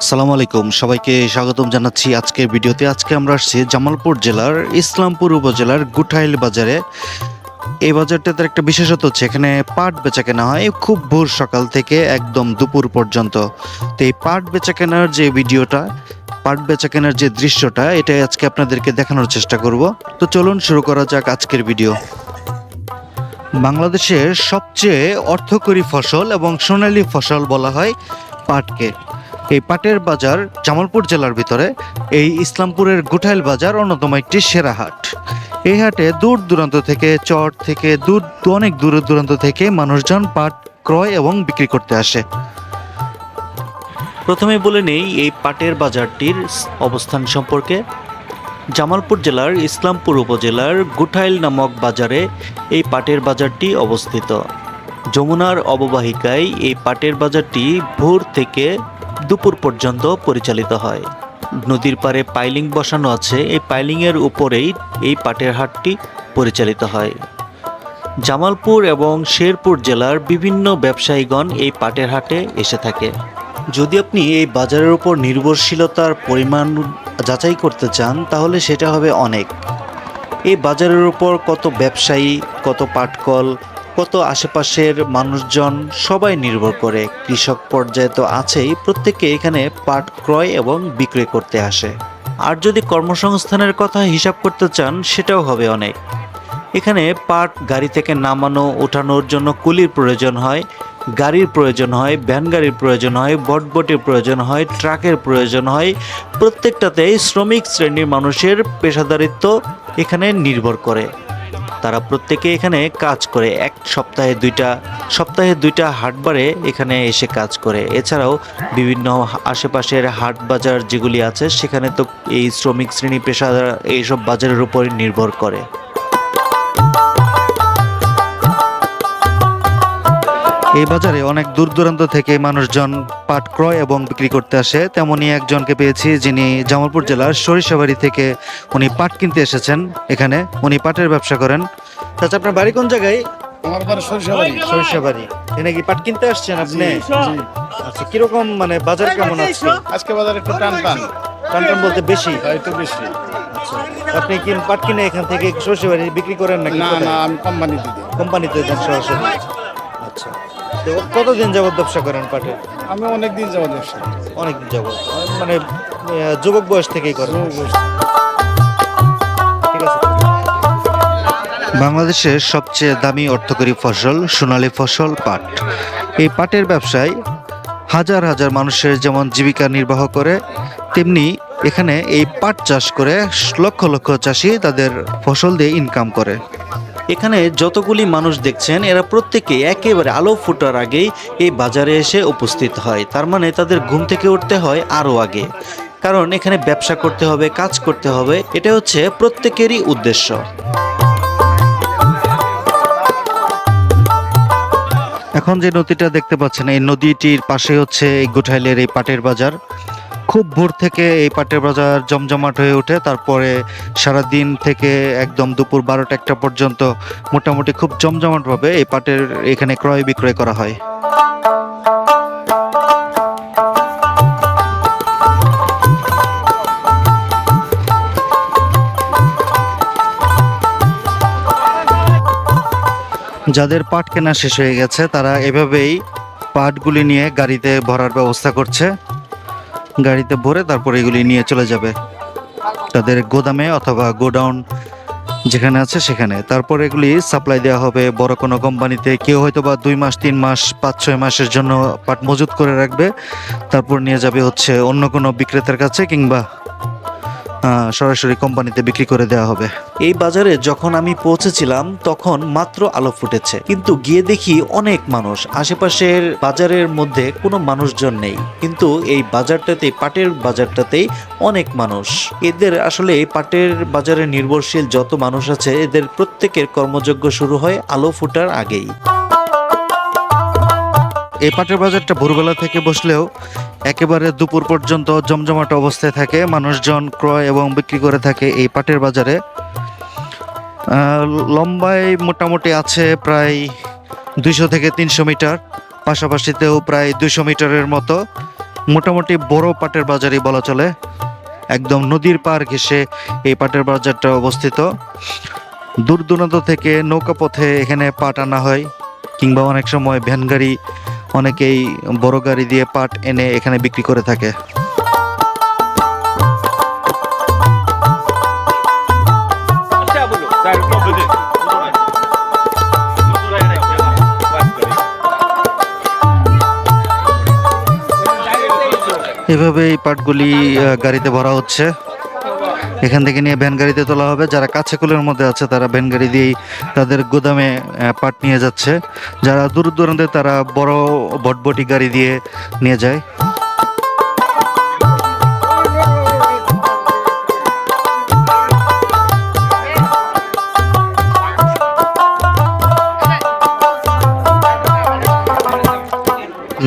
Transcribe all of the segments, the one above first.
সালাম আলাইকুম। সবাইকে স্বাগতম জানাচ্ছি আজকের ভিডিওতে। আজকে আমরা আসছি জামালপুর জেলার ইসলামপুর উপজেলার গুঠাইল বাজারে। এই বাজারটাতে একটা বিশেষত্ব হচ্ছে, এখানে পাট বেচা কেনা হয় খুব ভোর সকাল থেকে একদম দুপুর পর্যন্ত। তো এই পাট বেচা কেনার যে ভিডিওটা, পাট বেচা কেনার যে দৃশ্যটা, এটাই আজকে আপনাদেরকে দেখানোর চেষ্টা করব। তো চলুন শুরু করা যাক আজকের ভিডিও। বাংলাদেশের সবচেয়ে অর্থকরী ফসল এবং সোনালী ফসল বলা হয় পাটকে। এই পাটের বাজার জামালপুর জেলার ভিতরে, এই ইসলামপুরের গুঠাইল বাজার অন্যতম একটি সেরা হাট। এই হাটে দূর দূরান্ত থেকে, চর থেকে দূর, অনেক দূর দূরান্ত থেকে মানুষজন পাট ক্রয় এবং বিক্রি করতে আসে। প্রথমে বলে নেই, এই পাটের বাজারটির অবস্থান সম্পর্কে। জামালপুর জেলার ইসলামপুর উপজেলার গুঠাইল নামক বাজারে এই পাটের বাজারটি অবস্থিত। যমুনার অববাহিকায় এই পাটের বাজারটি ভোর থেকে দুপুর পর্যন্ত পরিচালিত হয়। নদীর পাড়ে পাইলিং বসানো আছে, এই পাইলিংয়ের উপরেই এই পাটের হাটটি পরিচালিত হয়। জামালপুর এবং শেরপুর জেলার বিভিন্ন ব্যবসায়ীগণ এই পাটের হাটে এসে থাকে। যদি আপনি এই বাজারের উপর নির্ভরশীলতার পরিমাণ যাচাই করতে চান, তাহলে সেটা হবে অনেক। এই বাজারের উপর কত ব্যবসায়ী, কত পাটকল কত আশেপাশের মানুষজন সবাই নির্ভর করে। কৃষক পর্যায়ে তো আছেই প্রত্যেকে এখানে পাট ক্রয় এবং বিক্রয় করতে আসে। আর যদি কর্মসংস্থানের কথা হিসাব করতে চান, সেটাও হবে অনেক। এখানে পাট গাড়ি থেকে নামানো, ওঠানোর জন্য কুলির প্রয়োজন হয়, গাড়ির প্রয়োজন হয়, ভ্যান গাড়ির প্রয়োজন হয়, বটবটির প্রয়োজন হয়, ট্রাকের প্রয়োজন হয়। প্রত্যেকটাতেই শ্রমিক শ্রেণির মানুষের পেশাদারিত্ব এখানে নির্ভর করে। তারা প্রত্যেকে এখানে কাজ করে। এক সপ্তাহে দুইটা সপ্তাহে দুইটা হাটবারে এখানে এসে কাজ করে। এছাড়াও বিভিন্ন আশেপাশের হাট বাজার যেগুলি আছে, সেখানে তো এই শ্রমিক, শ্রেণি, পেশাদার এইসব বাজারের উপর নির্ভর করে। এই বাজারে অনেক দূর দূরান্ত থেকে মানুষজন পাট ক্রয় এবং বিক্রি করতে আসে। তেমনই একজনকে পেয়েছি যিনি জামালপুর জেলার সরিষাবাড়ি থেকে উনি পাট কিনতে এসেছেন এখানে। উনি পাটের ব্যবসা করেন। আচ্ছা আপনার বাড়ি কোন জায়গায়? আমার বাড়ি সরিষাবাড়ি। সরিষাবাড়ি। এখানে কি পাট কিনতে আসছেন আপনি? আচ্ছা কীরকম মানে বাজার কেমন আছে? আজকে বাজার একটু টান টান টান টান বলতে বেশি বেশি। আচ্ছা আপনি কি পাট কিনে এখান থেকে সরিষাবাড়ি বিক্রি করেন নাকি না না আমি কোম্পানিতে দিই। কোম্পানিতে দেন সরাসরি। তো কতদিন যাবত ব্যবসা করেন পাটের আমি অনেক দিন যাব ব্যবসা অনেকদিন যাব মানে যুবক বয়স থেকেই করেন? ঠিক আছে। বাংলাদেশের সবচেয়ে দামি অর্থকরী ফসল সোনালী ফসল পাট। এই পাটের ব্যবসায় হাজার হাজার মানুষের যেমন জীবিকা নির্বাহ করে তেমনি এখানে এই পাট চাষ করে লক্ষ লক্ষ চাষি তাদের ফসল দিয়ে ইনকাম করে। এখানে যতগুলি মানুষ দেখছেন, এরা প্রত্যেকে একেবারে আলো ফোটার আগেই এই বাজারে এসে উপস্থিত হয়। তার মানে তাদের ঘুম থেকে উঠতে হয় আরও আগে। কারণ এখানে ব্যবসা করতে হবে, কাজ করতে হবে এটা হচ্ছে প্রত্যেকেরই উদ্দেশ্য। এখন যে নদীটা দেখতে পাচ্ছেন, এই নদীটির পাশে হচ্ছে এই গুঠাইলের এই পাটের বাজার। খুব ভোর থেকে এই পাটের বাজার জমজমাট হয়ে ওঠে। তারপরে সারা দিন থেকে একদম দুপুর বারোটা একটা পর্যন্ত মোটামুটি খুব জমজমাটভাবে এই পাটের এখানে ক্রয় বিক্রয় করা হয়। যাদের পাট কেনা শেষ হয়ে গেছে, তারা এভাবেই পাটগুলি নিয়ে গাড়িতে ভরার ব্যবস্থা করছে। গাড়িতে ভরে তারপর এগুলি নিয়ে চলে যাবে। তাদের গোদামে অথবা গোডাউন যেখানে আছে সেখানে। তারপর এগুলি সাপ্লাই দেওয়া হবে বড় কোনো কোম্পানিতে। কেউ হয়তো বা দুই মাস, তিন মাস, পাঁচ, ছয় মাসের জন্য পাট মজুত করে রাখবে। তারপর নিয়ে যাবে হচ্ছে অন্য কোনো বিক্রেতার কাছে কিংবা সরাসরি কোম্পানিতে বিক্রি করে দেওয়া হবে। এই বাজারে যখন আমি পৌঁছেছিলাম, তখন মাত্র আলো ফুটেছে। কিন্তু গিয়ে দেখি অনেক মানুষ। আশেপাশের বাজারের মধ্যে কোনো মানুষজন নেই। কিন্তু এই বাজারটাতে, পাটের বাজারটাতেই অনেক মানুষ। এদের আসলে পাটের বাজারে নির্ভরশীল যত মানুষ আছে, এদের প্রত্যেকের কর্মযজ্ঞ শুরু হয় আলো ফুটার আগেই। এই পাটের বাজারটা ভোরবেলা থেকে বসলেও একেবারে দুপুর পর্যন্ত জমজমাট অবস্থায় থাকে। মানুষজন ক্রয় এবং বিক্রি করে থাকে এই পাটের বাজারে। লম্বায় মোটামুটি আছে প্রায় দুইশো থেকে তিনশো মিটার। পাশাপাশিতেও প্রায় দুশো মিটারের মতো মোটামুটি বড় পাটের বাজারই বলা চলে। একদম নদীর পার ঘেসে এই পাটের বাজারটা অবস্থিত। দূর দূরান্ত থেকে নৌকা পথে এখানে পাট আনা হয় কিংবা অনেক সময় ভ্যান গাড়ি অনেকেই বড় গাড়ি দিয়ে পাট এনে এখানে বিক্রি করে থাকে। এভাবে এই পাটগুলি গাড়িতে ভরা হচ্ছে। এখান থেকে নিয়ে ভ্যান গাড়িতে তোলা হবে। যারা কাছে কুলের মধ্যে আছে, তারা ভ্যান গাড়ি দিয়েই তাদের গোদামে পাট নিয়ে যাচ্ছে। যারা দূর দূরান্তে, তারা বড় বটবটি গাড়ি দিয়ে নিয়ে যায়।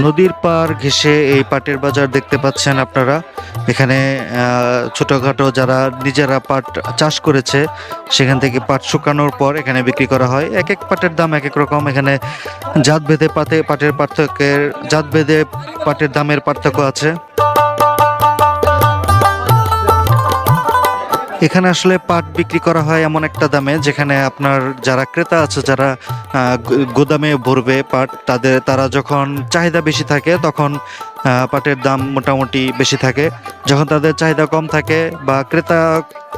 নদীর পার ঘেসে এই পাটের বাজার দেখতে পাচ্ছেন আপনারা। এখানে ছোটোখাটো যারা নিজেরা পাট চাষ করেছে, সেখান থেকে পাট শুকানোর পর এখানে বিক্রি করা হয়। এক এক পাটের দাম এক এক রকম। এখানে জাত ভেদে পাতে পাটের পার্থক্যের জাত ভেদে পাটের দামের পার্থক্য আছে। এখানে আসলে পাট বিক্রি করা হয় এমন একটা দামে, যেখানে আপনার যারা ক্রেতা আছে, যারা গোদামে ভরবে পাট, তাদের, তারা যখন চাহিদা বেশি থাকে, তখন পাটের দাম মোটামুটি বেশি থাকে। যখন তাদের চাহিদা কম থাকে বা ক্রেতা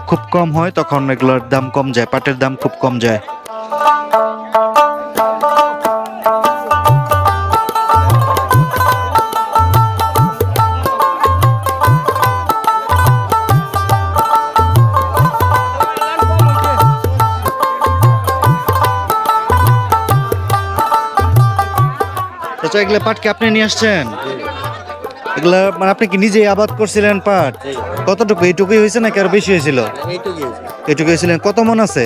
খুব কম হয়, তখন এগুলোর দাম কম যায়, পাটের দাম খুব কম যায়। চাচা এগুলো পাট কি আপনি নিয়ে আসছেন? এগুলা মানে আপনি কি নিজেই আবাদ করছিলেন পাট? কতটুকু এইটুকুই হয়েছে নাকি আরও বেশি হয়েছিল? এইটুকুই এইটুকু হয়েছিলেন। কত মন আছে?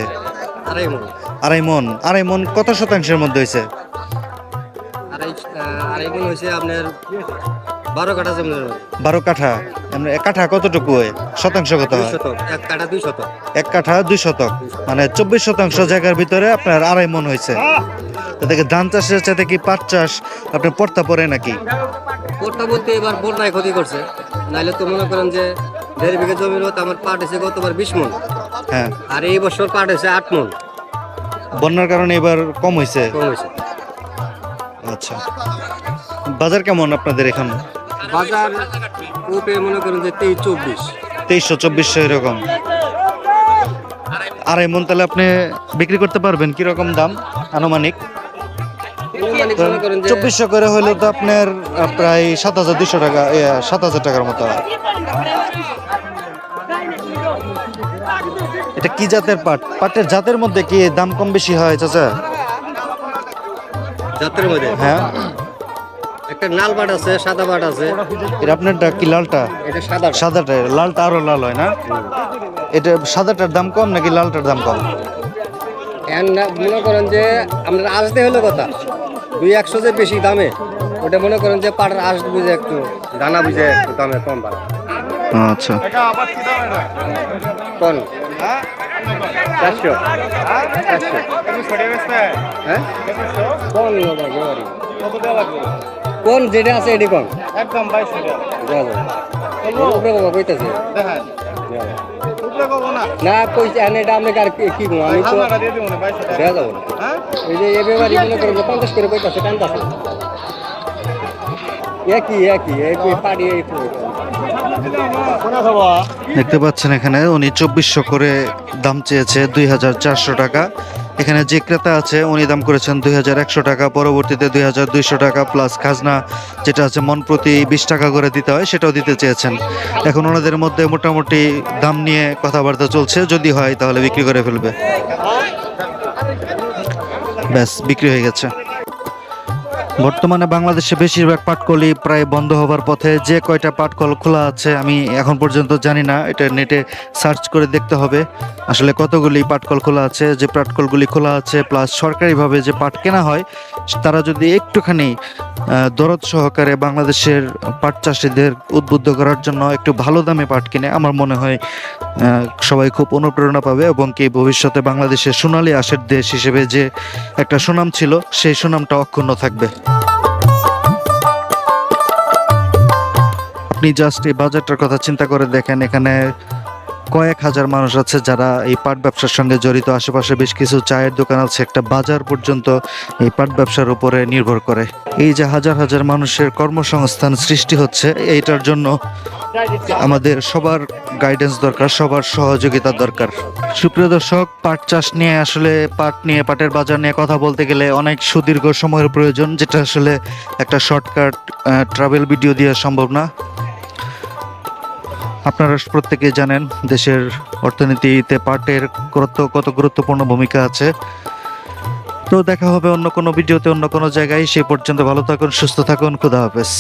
আড়াই মন। আড়াই মন। কত শতাংশের মধ্যে হয়েছে? বারো কাঠা এক কাঠা কতটুকু শতাংশ কত এক কাঠা দুই শতক। মানে চব্বিশ শতাংশ জায়গার ভিতরে আপনার আড়াই মন হয়েছে। তো দেখে ধান চাষের চাইতে কি পাট চাষ? আপনি পড়তা পড়ে নাকি? পোটটা বলতে এবার বন্যায় ক্ষতি করছে। নাইলে তো মনে করেন যে দেড় বিঘা জমির হতো আমার পাট এসে গতবার বিশ মন। হ্যাঁ। আর এই বছর পাট এসে আট মন। বন্যার কারণে এবার কম হয়েছে? কম হয়েছে। আচ্ছা। বাজার কেমন আপনাদের এখানে? বাজার উপে মনে করেন যে তেইশ চব্বিশ। তেইশশো চব্বিশশো এরকম। আড়াই মন তাহলে আপনি বিক্রি করতে পারবেন। কীরকম দাম? আনুমানিক? চব্বিশশো করে হলে তো আপনার প্রায় সাত হাজার দুশো টাকা সাত হাজার টাকার মতো এটা কি জাতের পাট? পাটের জাতের মধ্যে কি দাম কম বেশি হয় চাচা? যাত্রার মধ্যে? হ্যাঁ। একটা লাল পাট আছে সাদা পাট আছে। এটা আপনারটা কি লালটা? এটা সাদা সাদাটা লালটা আরও লাল হয় না? এটা সাদাটার দাম কম নাকি লালটার দাম কম? মনে করেন যে আপনার আসতে হলো কথা। দুই একশো যে বেশি দামে ওটা মনে করেন যে পাটার আস বুঝে একটু দানা বুঝে একটু দামে কম বাড়ে আচ্ছা। কোন? চারশো। চারশো। হ্যাঁ? কোন যেটা আছে এটি কোন? একদম বাইশ বাবা কইতাছে। না। কইছে এনে এটা আপনাকে আর কি- আমি তো ঠান্ডাটা দিয়ে দিব না দেওয়া যাবে না। হ্যাঁ? এই যে এ ব্যাপারে মনে করেন যে পঞ্চাশ করে কইতাছে টানতাছে। একই একই একই পাড়ি দেখতে পাচ্ছেন এখানে উনি চব্বিশশো করে দাম চেয়েছে দুই হাজার চারশো টাকা। এখানে যে ক্রেতা আছে উনি দাম করেছেন দুই হাজার একশো টাকা। পরবর্তীতে দুই হাজার দুইশো টাকা প্লাস খাজনা যেটা আছে মন প্রতি বিশ টাকা করে দিতে হয় সেটাও দিতে চেয়েছেন। এখন ওনাদের মধ্যে মোটামুটি দাম নিয়ে কথাবার্তা চলছে যদি হয় তাহলে বিক্রি করে ফেলবে। ব্যাস বিক্রি হয়ে গেছে। বর্তমানে বাংলাদেশে বেশিরভাগ পাটকলই প্রায় বন্ধ হবার পথে যে কয়টা পাটকল খোলা আছে, আমি এখন পর্যন্ত জানি না। এটা নেটে সার্চ করে দেখতে হবে। আসলে কতগুলি পাটকল খোলা আছে, যে পাটকলগুলি খোলা আছে প্লাস সরকারিভাবে যে পাট কেনা হয়, তারা যদি একটুখানি দরদ সহকারে বাংলাদেশের পাট চাষিদের উদ্বুদ্ধ করার জন্য একটু ভালো দামে পাট কিনে, আমার মনে হয় সবাই খুব অনুপ্রেরণা পাবে এবং কি ভবিষ্যতে বাংলাদেশের সোনালী আশের দেশ হিসেবে যে একটা সুনাম ছিল, সেই সুনামটা অক্ষুণ্ণ থাকবে। আপনি জাস্ট এই বাজারটার কথা চিন্তা করে দেখেন, এখানে কয়েক হাজার মানুষ আছে যারা এই পাট ব্যবসার সঙ্গে জড়িত। আশেপাশে বেশ কিছু চায়ের দোকান আছে, একটা বাজার পর্যন্ত এই পাট ব্যবসার উপরে নির্ভর করে। এই যে হাজার হাজার মানুষের কর্মসংস্থান সৃষ্টি হচ্ছে, এইটার জন্য আমাদের সবার গাইডেন্স দরকার, সবার সহযোগিতা দরকার। সুপ্রিয় দর্শক, পাট চাষ নিয়ে আসলে, পাট নিয়ে, পাটের বাজার নিয়ে কথা বলতে গেলে অনেক সুদীর্ঘ সময়ের প্রয়োজন, যেটা আসলে একটা শর্টকাট ট্রাভেল ভিডিও দিয়ে সম্ভব না। আপনারা প্রত্যেকে জানেন দেশের অর্থনীতিতে পাটের কত গুরুত্বপূর্ণ ভূমিকা আছে। তো দেখা হবে অন্য কোনো ভিডিওতে, অন্য কোনো জায়গায়। সেই পর্যন্ত ভালো থাকুন, সুস্থ থাকুন। খুদা হাফেজ।